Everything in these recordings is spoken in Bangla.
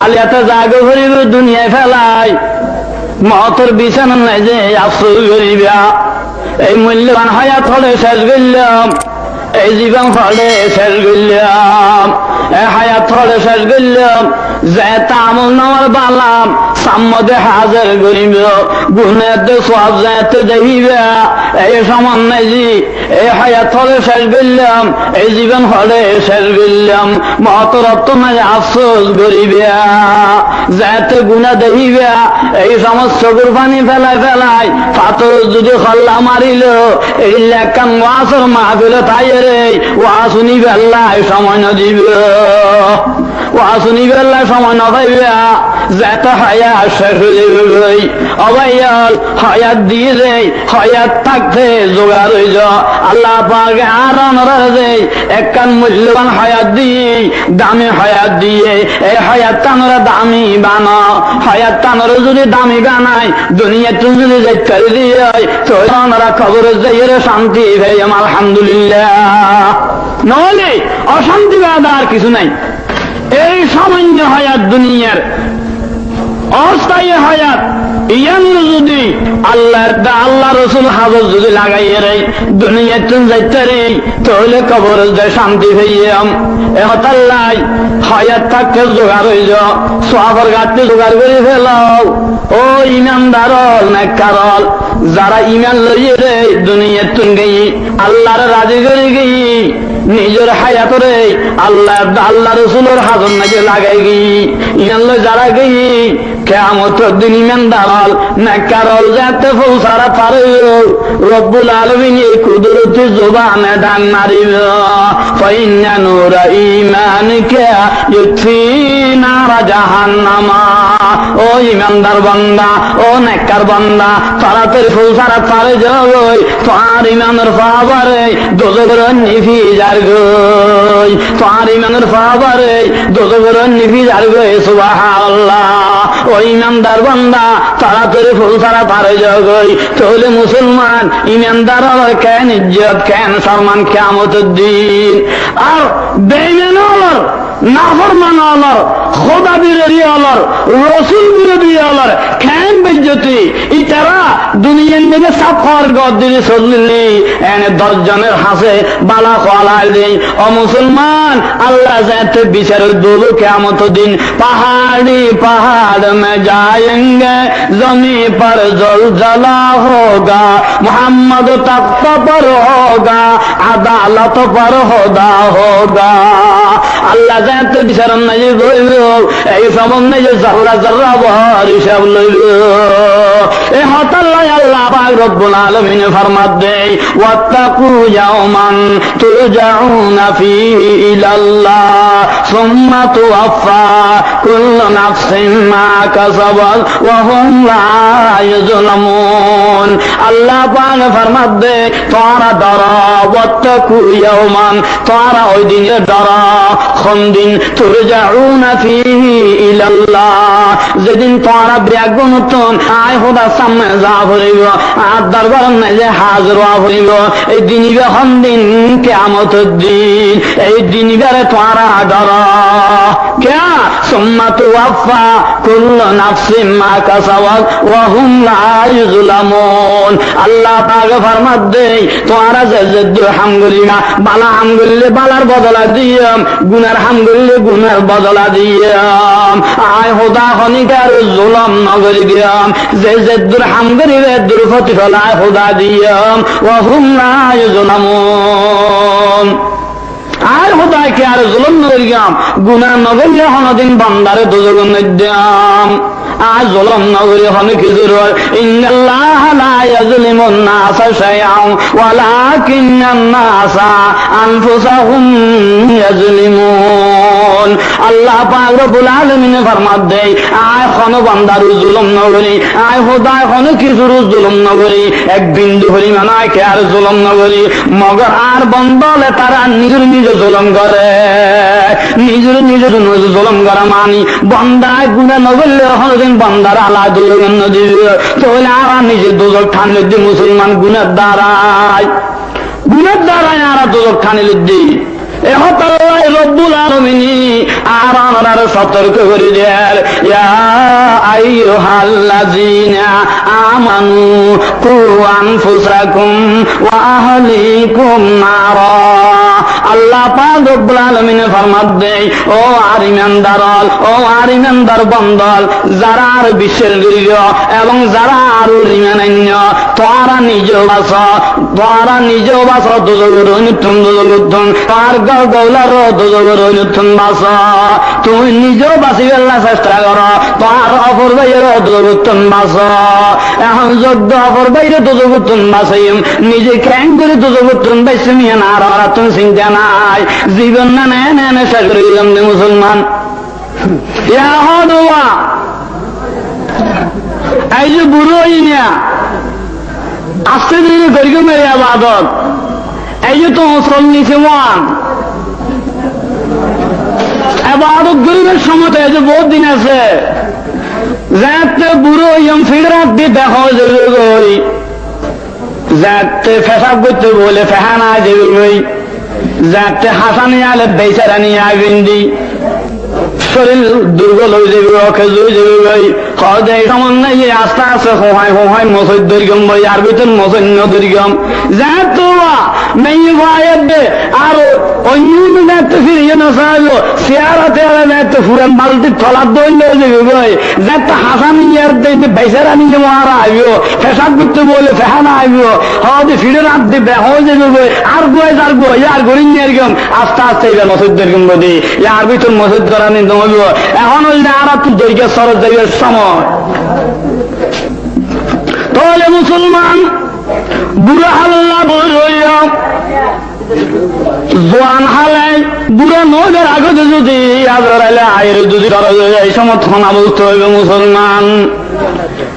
আলিয়াতে জাগো করিব দুনিয়ায় ফেলাই। মহতর বিছানা নাই যে, আশ্রয় করিবা। এই মূল্যবান হায়াত হলে শেষ করলাম। এই জীবন হলে শেষ এই হায়াত হলে শেষ করলাম, যে তামল নামার বালাম সাম্মদে হাজার করিব, গুণের দে সব যাতে দেখিবা এই সমান নাই জি এই হায়াত হলে শেষ করলাম, এই জীবন হলে শেষ করলাম মহতরত্ব নাই আফসোস করিবা যাতে গুণা দেখিবা এই সমস্ত কুরবানি ফেলাই ফেলাই পাথর যদি হল্লা মারিল, এই লেখান ওয়াসর মাহফিল তাই রে ওয়া শুনি বেল্লাই সময় ন দিব। বেল্লাই সময় ন পাইবা। হায়া শেষ হয়ে যাবে অবাইয়াল, হায়াত দিয়ে হায়াত থাকতে জোগাড় হয়ে যা। আল্লাহ পাকে একখান মূল্যবান হায়াত দিয়ে, দামি হায়াত দিয়ে। এই হায়াত টানরা দামি বানা। হায়াত টানরা যদি দামি দুনিয়া তুমি যদি দিয়ে তো খবর যাইয়ের শান্তি ভাই আলহামদুলিল্লাহ। নহলে অশান্তি বাদা আর কিছু নাই। এই সামঞ্জ হয় হায়াত দুনিয়ার অস্থায়ী হায়াত। ইয়ান যদি আল্লাহর আল্লাহ রসুল হাজর যদি লাগাইয়ে রে দুনিয়াতে যাইতে রে, তাহলে কবর যে শান্তি হইয়াম এহতাল্লাই হায়াত থাকতে জোগাড় যাও সবার গাছতে জোগাড় করে ফেলাও। ও ইমানদারল নেকারল যারা ইমান লইয়ে রে দুনিয়াতে গেই, আল্লাহর রাজি করে গেই, নিজের হায়াত রে আল্লাহ আল্লাহ রসুলের হাজর নাকি লাগাই গেই। ইমান যারা গেই কেমত দিন ইমান দালাল, নেকারল যাতে সারা পারে রব্বুল আলমিন এই কুদরতি জোবানে ডান মারিব ফাইন্না নূরা ঈমানিকা ইউতফিনা জাহান্নামা। ও ইমানদার বান্দা, ও নেককার বান্দা, তাড়াতাড়ি ফুল সারা পারে যাই তোমার ইমানের ফাবারে দোজগর নিভি যার গই তোমার ইমানের ফাবারে দোজগর নিভি যার গই সুবহানাল্লাহ। ও ইমানদার বান্দা তাড়াতাড়ি ফুল সারা তার জগৈ তাহলে মুসলমান ইমানদার কেন ইজ্জত কেন সম্মান কেমত দিন আর বেইমান নাফরমান আলার খোদা বিরোধী আলার রসুল বিরোধী আলার খ্যান বেজ্যোতি ইতারা দুনিয়ার মধ্যে সাফর গদ দিলে চললি এনে দশজনের হাসে বালা কলাই দিন। ও মুসলমান, আল্লাহ যাতে বিচারের দুলু কেমত দিন। পাহাড়ি পাহাড় মে যায়েঙ্গে, জমি পর জল জলা হোগা। মোহাম্মদ তপ্ত পর হোগা, আদালত পর হোদা হোগা। আল্লাহ যাতে বিচারণ নাই বইল এই সম্বন্ধে যে জাহরা জাহরা বহার হিসাব লইল। হতাল্লাই আল্লাহ পাক রব্বুল আলামিন ফরমাত দেই ওয়াত্তাকু ইয়াওমান তুরজাউনা ফীহি ইলাল্লাহ, সুম্মা তুওয়াফা কুল্লু নাফসিন মা কাসাবাত, ওয়া হুম লা তোরা ওই দিনে ডরা কোন দিন তুরজাউনা ফীহি ইলাল্লাহ, যেদিন তোরা ব্যাগুনতন আয় খোদা সামনে যা ভরিব আর দরবার নাই যে হাজির ভরিব এই দিনিবে হন দিন কেমতের দিন, এই দিনিবারে ডর কে সুম্মা তুওয়াফা কুল্লু নাফসিন মা কাসাবাত ওয়া হুম লা ইউজলামুন আল্লাহ পাক দেই যে যে হাম বালা হাম বালার বদলা দিয়াম, গুনার হাম করলে গুনার বদলা দিয়াম। আয় খোদা খনিকার জুলম নগরি দিয়াম, যে যে দূর দুর্গতি ফলা দিয়াম ওয়া হুম লা ইউজলামুন আর হোদায় কে আর জুলম নগরিয়াম গুনা নগরিয়া হনদিন বান্দারে দুজগন দিয়াম আর জুলম নগরি হন কি ইন্নাল্লাহ লা ইয়াজলিমুন নাসা শাইআন ওয়ালাকিন্নান নাসা আনফুসাহুম ইয়াজলিমুন। আল্লাহ পাক রব্বুল আলামিন ফরমাত দেই আয় খন বান্দার জুলম নগরি, আয় হন কি জরুর জুলম নগরি, এক বিন্দু পরিমাণ আয় কে আর জুলম নগরি, মগর আর বন্দলে তারা নিজের নিজে জুলম করে। নিজের নিজের জুলম করা মানি, বন্দায় গুণে নগরলে হনদিন বন্দার আলা দুলগন দিবে তাহলে আর নিজে দুজক ঠান্ডে দি মুসলমান গুণের দ্বারায়। গুণের দ্বারায় আর দুজক ঠানিল দি। সতর্ক করে দেয়ার। আল্লাহ ও ও বন্দল, যারা আর বিশ্বের দীর্ঘ এবং যারা আর তোরা নিজ বাস, তোরা নিজ বাস দুজগর অনুত্তম দুজগুত্তম, তার গৌলার দুজগর বাস। তুই নিজেও চেষ্টা কর, তার অপর দুজগুত্তম বাস। এখন যোগ্য অপর বাইরে দুজগুত্তম বাসাইম নিজে ক্যাং করে দুজগুত্তম বাইসে মিয়া না আর তুমি চিন্তা নাই। জীবন না নেয় নেয় শেষ করে দিলাম রে মুসলমান। এই যে বুড়ো ইনিয়া আস্তে ধীরে গরিব মেরে আবাদত। এই যে তো চল্লিশে মান আবাদত গরিবের সময় এই যে বহুত দিন আছে। যাতে বুড়ো ইয়ম ফিডরাত দিয়ে দেখা যাবে গই যাতে ফেসাব করতে বলে ফেহানা যাবে গই যাতে হাসানি আলে বেচারা নিয়ে আইবেন দি। শরীর দুর্বল হয়ে যাবে অখেজ হয়ে যাবে যে আস্তে আস্তে হোহাই হোহাই মসজিদ দুর্গম ভাই আর ভিতর মসন্য দুর্গম। যা তো মেয়ে ভাইয়ের আর অন্য যাতে ফিরিয়ে না সাহায্য চেয়ারাতে যাতে ফুরান বালতি তলার দইল ভাই। যাতে হাসান ইয়ার দিতে বেচারা নিজে মহারা আইব ফেসাদ করতে বলে ফেহানা আইব হজে ফিরে রাত দিবে হয়ে যাবে আর গোয় আর গোয় আর গরিব নিয়ে এরকম আস্তে আস্তে এবার মসজিদ দুর্গম বদি আর ভিতর মসজিদ করা নিতে হইব। এখন ওই যে আর তুই দৈর্ঘ্য সরজ যাইবার সময় তাহলে মুসলমান বুড়া হাল্লা বইয়া জোয়ান হালাই বুড়া নদের আগতে যদি আজরাইলে আয়ের যদি এই সমর্থন থানা বুঝতে হইবে মুসলমান।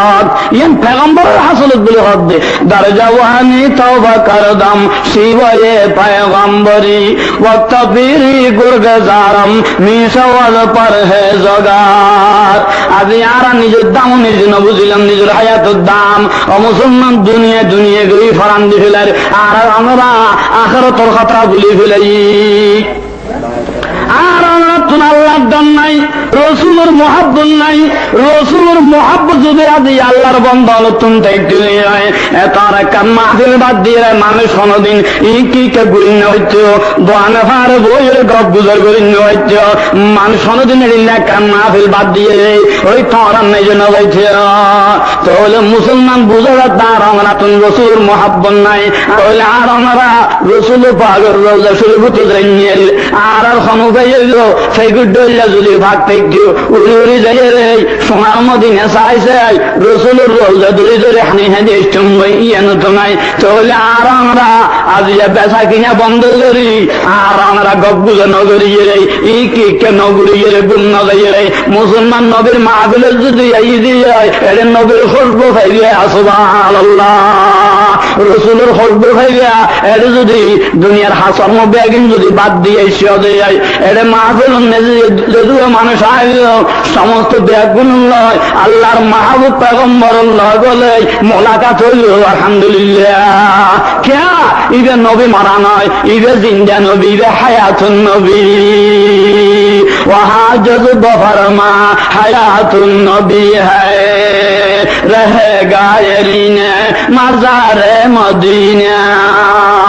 হাসলাত ইয়ান পেগম্বরের হাসলত বলে হদ্দে দরজাওয়ানি তওবা করদম শিবয়ে পেগম্বরি ওয়াক্ত পীরি গুর্গ পর হে জগার আজি আর নিজের দাম নিজে ন বুঝিলাম, নিজের হায়াতের দাম। ও মুসলমান দুনিয়া দুনিয়া গরি ফরান দি ফেলার, আর আমরা আখেরাতের কথা ভুলি ফেলাই। আর আমরা তুমি আল্লাহর দান নাই। রসুলের মহাব্বত নাই। রসুলের মহাব্বত যদি আদি আল্লাহর বন্ধ হলো তুমি হয় তার একটা মাহফিল বাদ দিয়ে মানুষ কোনদিন ই কি কে ফারে বইয়ের গপ গুজর হইতো মানুষ একটা বাদ দিয়ে ওই তোরার নেই জন্য হইছে তাহলে মুসলমান বুঝে তার আমরা তুমি মহাব্বত নাই। তাহলে আর আমরা রসুল পাগর রোজা শুরু করতে আর আর সেই গুড্ডা যদি ভাগ মুসলমান নবীর মাহবিলে যদি এই দিয়ে নবীর খুশবু খাইবে আসবাহ রসুলের খুশবু খাইবে এটা যদি দুনিয়ার হাসর মধ্যে যদি বাদ দিয়ে সিয়ে যায় এটা মাহফিল যদিও মানুষ সমস্ত দেখুন নয় আল্লাহর মাহবুব পেগম্বর বলে মোলাকা চলল আলহামদুলিল্লাহ। কেয়া? ইবে নবী মারা নয় ইবে জিন্দা নবী রে হায়াতুন নবী। ওহাজত বফরমা হায়াতুন নবী হায় রহ গায়রিনে মাজারে মদিনা।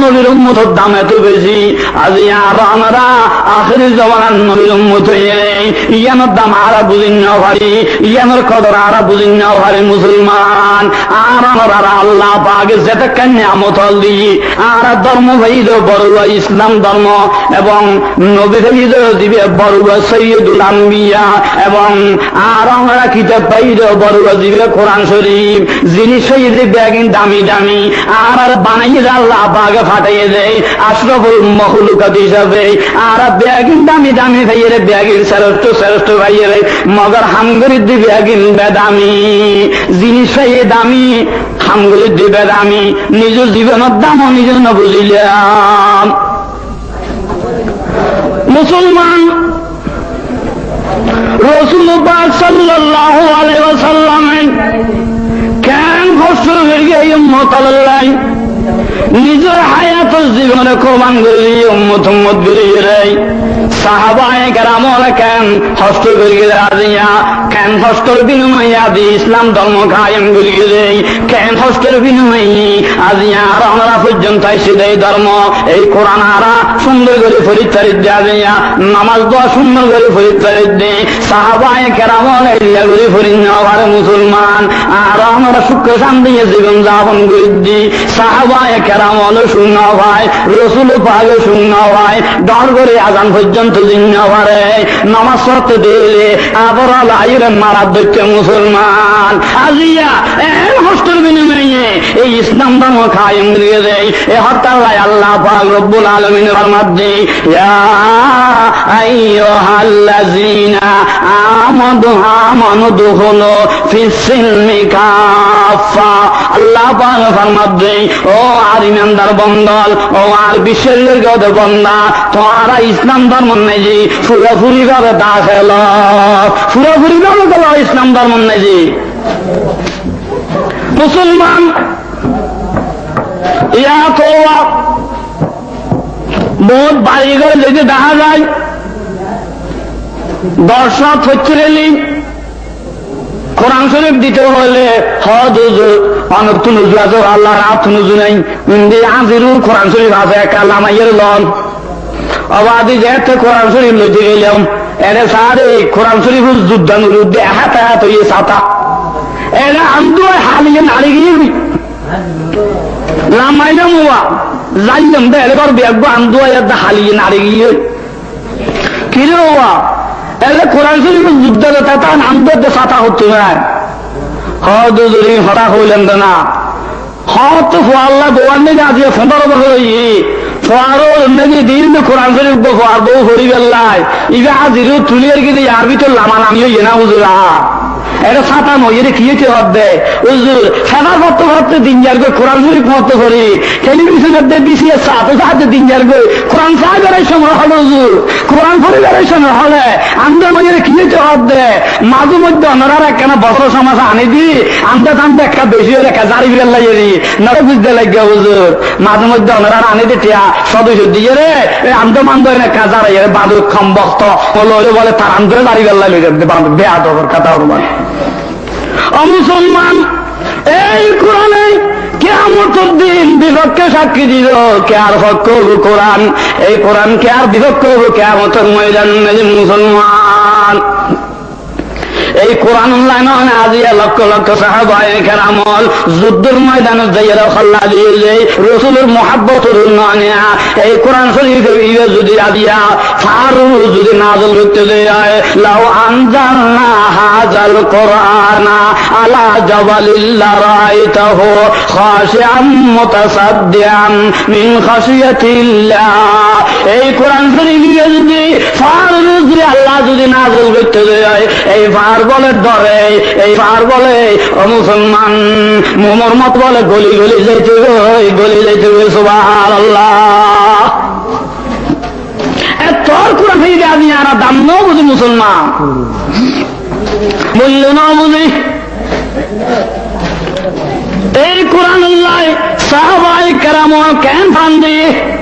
নবীর নবীর মুসলমান। আর আল্লাহ আর ধর্ম ইসলাম ধর্ম এবং নবী ভাইদ দিবে বড়ুয়া সৈয়দুল এবং আর আমরা কিতাব বড়ুয়া দিবে কোরআন শরীফ। যিনি সৈয়দ ব্যাগিন দামি দামি আর আর বানাইয়ে আল্লাহ পাকে ফাটাইয়ে দেয় মখলুকাত হিসাবে, আর ব্যাগিন দামি দামি ভাইয়ের ব্যাগিন শ্রেষ্ঠ শ্রেষ্ঠ ভাইয়ের মগর হামগরির দিবে ব্যাগিন বেদামি সৈয়দ দামি হামগুলির দিবে দামি নিজ জীবনের দামও নিজ ন বুঝিলাম মুসলমান রসুল সাল্লাহ আলাইসাল্লামের কেন কষ্ট হয়ে গিয়ে উম্মতাল্লাই নিজের হায়াত জীবনে কোরবান করে, উম্মত উম্মত দেয় সাহাবায় গ্রামল কেন হস্ত করিয়ে রাজিয়া, কেন হস্তর বিনিময়ে আদি ইসলাম ধর্ম কায়েম করিয়ে দেয় কেন হস্তের বিনিময়ে আজিয়া আর আমরা পর্যন্ত এসে দেয় ধর্ম? এই কোরআন আরা সুন্দর করে ফরিচারিত দেয়া নামাজ দোয়া সুন্দর করে ফরিচারিত দে সাহাবায় কেরামল এরিয়া করে নেওয়ার মুসলমান, আর আমরা সুখ শান্তি জীবন যাপন করে দি সাহাবায় কেরামল শূন্য ভাই রসুল পাগে শূন্য ভাই ডর করে আজান পর্যন্ত জিন্ন পারে নামাজ পড়তে দিলে আবার লাইরে মারার দক্ষ মুসলমান। আজিয়া বিনিময়ে এই ইসলাম ধর্ম দিয়ে দেয়। এ আল্লাহ পাক রব্বুল আলমিন ফরমাত দেই ইয়া আইয়ুহাল্লাযীনা আমানু দুখুলু ফিস-সিলমি কাফা আল্লাহ ও আর ইমানদার বন্দল, ও আর বিশ্বের বন্দা তোরা ইসলাম ধর্ম নেই জি পুরোপুরি ভাবে দাখেল ইসলাম ধর্ম নেই জি মুসলমান ইয়া তো বহুত বাড়ি যদি দেখা যায় দর্শক হচ্ছে রেলি কোরআন শরীফ দিতে হলে হদ অনেক তুনুজু আছে আল্লাহ রাত তুনুজু নাই। ইন্দি আজিরুর কোরআন শরীফ আছে কালামাইয়ের লন। অবাদি কোরআন শরীফ গেলাম এনে সারে কোরআন শরীফ যুদ্ধানুর উদ্দে হাতে হইয়ে সাতা। এনে আন্দু হালিয়ে নাড়ি গিয়ে লামাইনা মুয়া যাইলাম দে এবার বেগবো আন্দু হালিয়ে নাড়ি গিয়ে। কিরে এলে কোরআন শরীফ যুদ্ধ তা দেশ সাতা হতো না হদ হতা হইলেন না। হত আল্লাহ গোয়ার নেই আজকে পনেরো বছর হই ফোয়ারও নাকি দিন কোরআন শরীফ ফোয়ার বউ হরি বেল্লাই ইবা আজিরও তুলিয়ার লামা নামিও ইয়ে বুঝলা এটা ছাতা এটা কি হচ্ছে হদ্দে উজুর সাদা পড়তে পড়তে দিন যার গো কোরআন শরীফ পড়তে করি টেলিভিশনের দিয়ে বিসিএস সাথে সাথে দিন যার গো কোরআন সাহেবের সময় হলো উজুর কোরআন পরিবারের সময় হলে আমাদের মধ্যে কি হচ্ছে হদ্দে মাঝে মধ্যে অন্যরা কেন বছর সমাজ আনি দি আনতে টানতে একটা বেশি হলে একটা জারি বিড়াল লাগিয়ে দি নরে বুঝতে লাগে হুজুর মাঝে মধ্যে অন্যরা আনি দিতিয়া সদস্য দিয়ে রে আনতে মানতে না কাজার এর বাদুর খম বক্ত হলো বলে তার আন্তরে জারি বিড়াল লাগে বেয়া দর কথা হরমান অমুসলমান, এই কোরআনে কেমন দিন বিপক্ষে সাক্ষী দিল কে আর হক করব কোরআন? এই কোরআন কে আর বিপক্ষ কেমন ময়দান মুসলমান? এই কোরআন আজিয়া লক্ষ লক্ষ সাহাবায়ে কেরামল যুদ্ধের ময়দানে যাইয়া খল্লা দিয়ে রসুলের মহাব্বতের উন্নয়নে এই কোরআন শরীফ যদি আজিয়া ফারু যদি নাজল করতে দেয় লাউ আনজালনা হাজাল কোরআনা, আলা জাবালিল্লা রাইতাহু খাশিআম মুতাসাদ্দিআন মিন খাশিয়াতিল্লাহ। এই কোরআন শরীফ যদি আল্লাহ যদি নাজল করতে দেয় এই বলে ধরে এই বলে মুসলমান, মোমর মত বলে গলি গলি যাইতে গলি যাইতে সুবাহ আল্লাহ দাম মুসলমান? কেন ফান দিয়ে?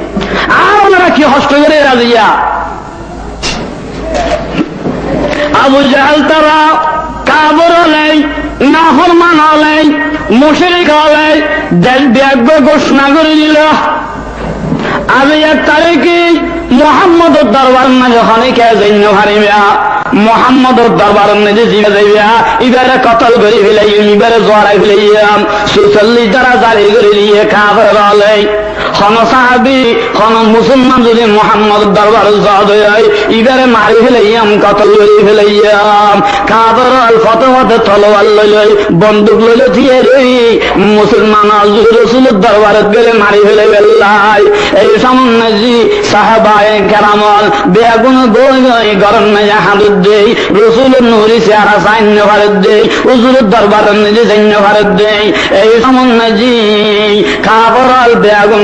আর ওনারা কি কষ্ট করে রাজিয়া? আবু জাহাল তারা কাবর হলেই নাহরমান হলেই, মুশরিক হলেই, দেশ ব্যাগ্য ঘোষণা করে দিল। আজ এক তারিখে মোহাম্মদর দরবার না যখন কে জৈন্য হারিবা? মোহাম্মদর দরবার নিজে জিমে যাইবা। ইবারে কতল করে ফেলাই ইবারে জড়াই ফেলাইয়াম সুচল্লিশ দ্বারা জারি করে দিয়ে খাবার বলে হন সাহাবি, হন মুসলমান যদি মোহাম্মদ দরবার ইবারে মারি ফেলাইয়াম, কতল করে ফেলাইয়াম খাবার ফটো ফটো তলোয়ার লইল বন্দুক লইল দিয়ে রই, মুসলমান রসুলের দরবারত গেলে মারি ফেলে বেল্লাই এই সামান্য জি সাহাবায় কেরামল বেগুন গই গরম মেজা হাদুর দেই, রসুলের নুরি চেহারা সাইন্য ভারত দেই উজুরের দরবার নিজে সৈন্য ভারত দেই। এই সামান্য জি খাবরাল বেগুন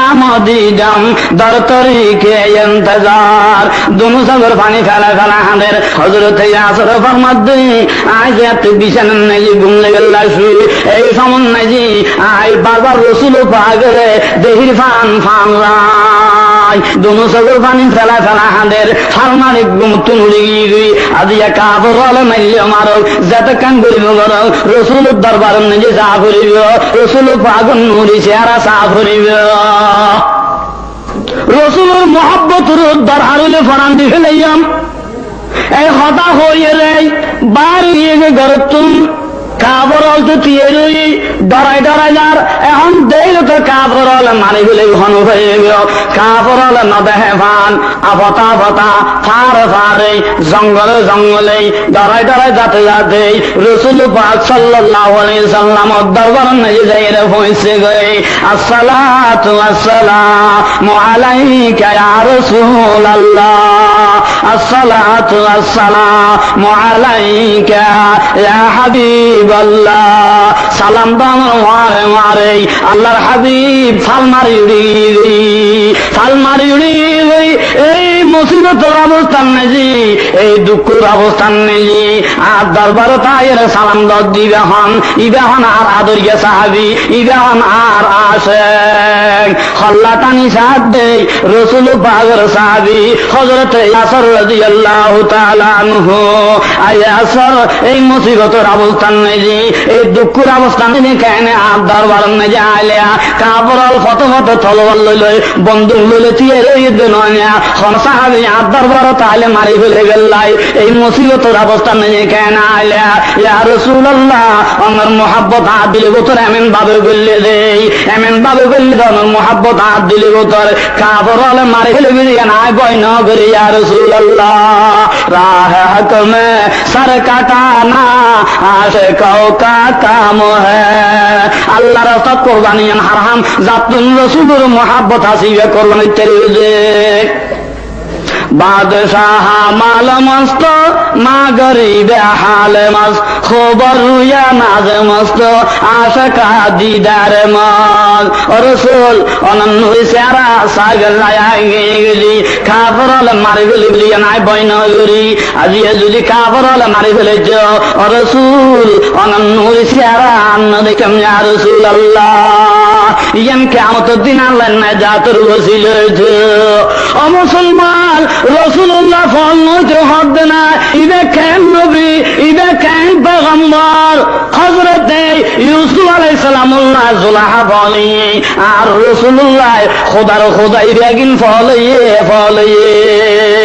দুনো সঙ্গের পানি ফেলা ফেলা হাঁদের। হজরত ইয়াসর ফরমাদ আজ এত বিছানা নাই, ঘুম লেগে এই সমন আই বারবার রসুল পাগরে দেহির ফান ফান লাই দুনো সগর পানি ফেলা ফেলা হাঁদের ফালমারি গুমতুন উড়ি গই আজিয়া কাবর হলে, মাইলে মারো যাতে কান করিব গর রসুল দরবার নিজে চা করিব, রসুল পাগন চেহারা চা করিব রসুলের মহাব্বত হারিলে ফরান দি ফেলাইয়াম। এই হতা হইয়ে রে বার গিয়ে ঘর তুম কাবর তো তিয়ে রই ডরাই ডরাই যার। এখন দেই তো কাবর মানি বলে ঘন হয়ে গেল। কাবর ন দেহে আফতা আফতা ফার ফারে, জঙ্গলে জঙ্গলে ডরাই ডরাই যাতে যাতে রসুল পাক সাল্লাল্লাহু আলাইহি সাল্লাম দরবার পৌঁছে গই আসসালাতু আলাইকা ইয়া রাসূলুল্লাহ। আসসালাতু আলাইকা ইয়া হাবিব। আল্লাহ সালাম মারে মারে আল্লাহর হাবিব ফাল মারি উড়ি ফাল মারি উড়ি এই মুসিবতের অবস্থান নেই, এই দুঃখের অবস্থান নেই। আর দরবার তাইয়ের সালাম দর দিবে হন ইবে হন আর আদরিয়া সাহাবি ইবে হন আর আসে হল্লা টানি সাথ দেই রসুল পাগর সাহাবি হজরত রাদিয়াল্লাহু তাআলা আনহু। আয়াসর এই মুসিবতের অবস্থান নেই, এই দুঃখের অবস্থান নেই কেন? আর দরবার নেই যাইলিয়া কাবরল ফটো ফটো তলোয়ার লইলে বন্দুক লইলে তিয়ে রই দিন হন সাহাবি আর দরবার তাহলে মারি ফেলে গেল্লাই। এই মুসিবতের অবস্থান নেই কেন ইয়া রাসূলুল্লাহ, আমার মোহাব্বত হাত দিলে গোতর এমন ভাবে এমন ভাবে গল্লে আমার মোহাব্বত হাত দিলে গোতর কাবরল মারি ফেলে নাই বয় ন করি, ইয়া রাসূলুল্লাহ। রাহ কাটানা হ্যায় আল্লাহ রাস্তা কোরবানি জাতুন মোহাব্বত হাসিবে বাদশাহ মাল মস্ত মা গরিবে হাল খবর নাজ মস্ত, আশকা দিদার মস রসুল অনন্য সারা সাগর গেলি কাপড়ল মারি ফেলি বলি, নাই আজি যদি কাপড়ল মারি ফেলেছ রসুল অনন্য সারা আন্ন দেখম আল্লাহ। ইয়ান কেমত দিন আল্লাহ না জাতর বসিল ও মুসলমান রসুল্লাহ ফল নইতে হদ না। ইবে কেন নবী ইবে কেন পেগম্বর হজরত ইউসুফ আলাই সালামুল্লাহ জোলাহা ফলিয়ে আর রসুল্লাহ খোদার খোদাই ফলইয়ে ফলইয়ে।